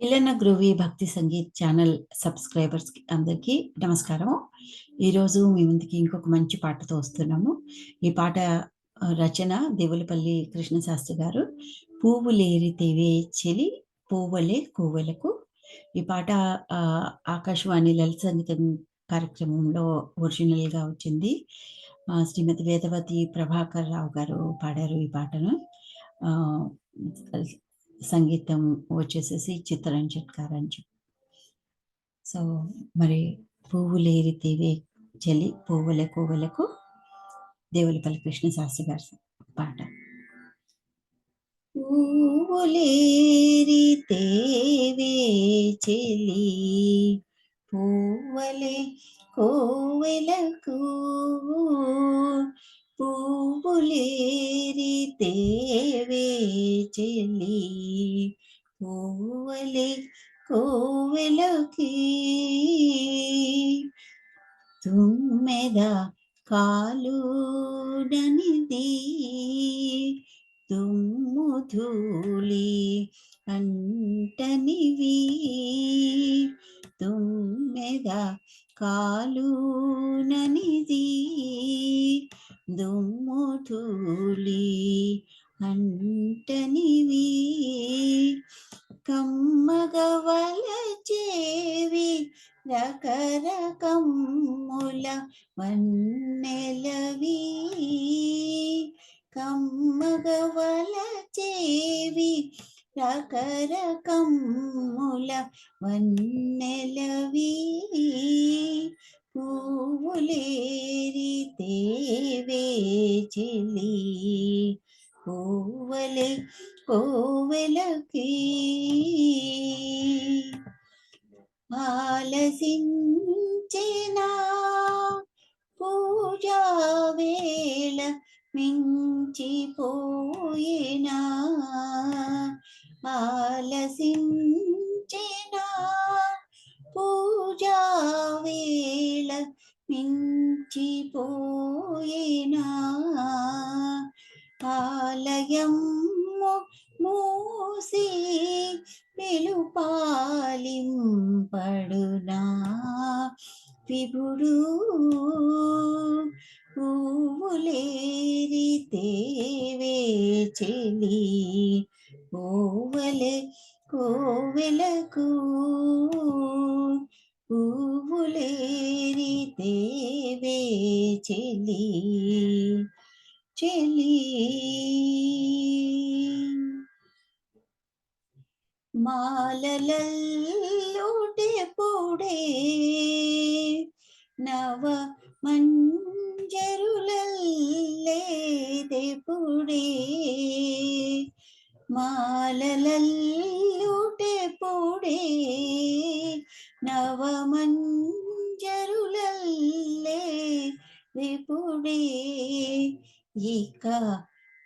ఇల్లన్న groovy భక్తి sangeet channel subscribers అందరికీ నమస్కారం ఈరోజు మీ ముందుకి ఇంకొక మంచి పాటతో వస్తున్నాము. ఈ పాట రచన దేవులపల్లి కృష్ణశాస్త్రి గారు. పువ్వులేరితేవే చెలి పువ్వులే కోవెలకు. ఈ పాట ఆకాశవాణి లలిత సంగీతం కార్యక్రమంలో ఒరిజినల్గా వచ్చింది శ్రీమతి వేదవతి ప్రభాకర్ రావు గారు పాడారు ఈ పాటను. సంగీతం వచ్చేసేసి చిత్తరంజన్ చెట్కార్ అని చెప్పి. సో మరి పువ్వులేరితేవే చెలి పువ్వులే కోవెలకు దేవులపల్లి కృష్ణ శాస్త్రి గారి పాట. పువ్వులేరితేవే చెలి పువ్వలే కోవెలకు పువ్వులేరితేవే చెలి పువ్వలే కోవెలకి. తుమ్మెద కాలుడనిది. తుమ్ము ధూళి అంటనివి. తుమ్మెద కాలుననిది దుమ్ము ధూళి అంటనివి కమ్మగవల చేవి రకరకమ్ముల వన్నెలవి కమ్మగవల చేవి రకరకమ్ముల వన్నెలవి పువ్వులేరి తేవే చెలి కోవలే కోవెలకి. ఆలసించిన పూజా వేళ మించిపోయినా? ఆలసించిన ఆలయం మూసి పిలుపాలింపడునా విభుడు పువ్వులేరి తేవే చెలి ఓవలే కోవెలకు పువ్వులేరి తేవే చెలి ചെലി മാലലല്ലുടെ കൂടെ നവ മഞ്ചരുളല്ലേ പൂടെ മാലലല്ലുടെ പൂടെ നവ മഞ്ചരുളല്ലേ പൂടെ ఇక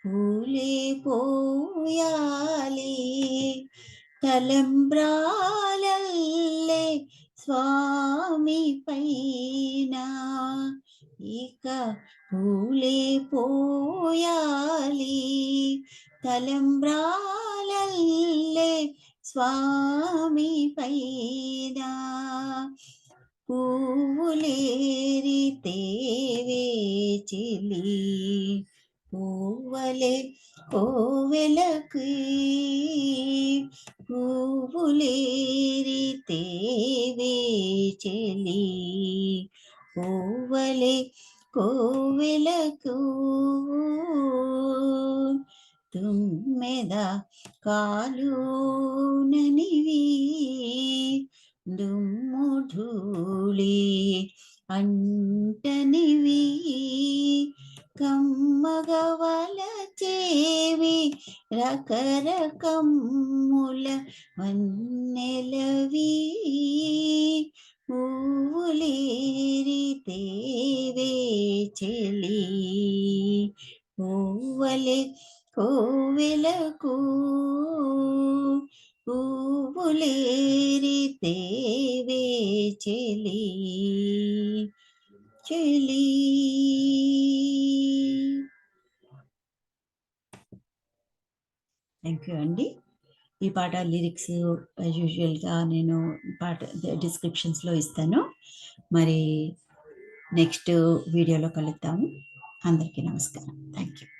పూలే పోయాలి తలంబ్రాలల్లే స్వామి పైన. ఇక పూలే పోయాలి తలంబ్రాలల్లే స్వామి పైన. పువ్వులేరి తేవే చెలి. పువ్వలే కోవెలకి పువ్వులేరి తేవే చెలి. పువ్వలే కోవెలకు తుమ్మెద కాలుననివి. దుమ్ముధూళి అంటనివి కమ్మగవల చేవి రకరకమ్ముల వన్నెలవి పువ్వులేరి తేవే చెలి. పువ్వలే కోవెలకు పువ్వులేరి తేవే చెలి చెలి థ్యాంక్ యూ అండి ఈ పాట లిరిక్స్ యాజ్ యూజువల్‌గా నేను పాట డిస్క్రిప్షన్స్‌లో ఇస్తాను. మరి నెక్స్ట్ వీడియోలో కలుద్దాము. అందరికీ నమస్కారం. Thank you.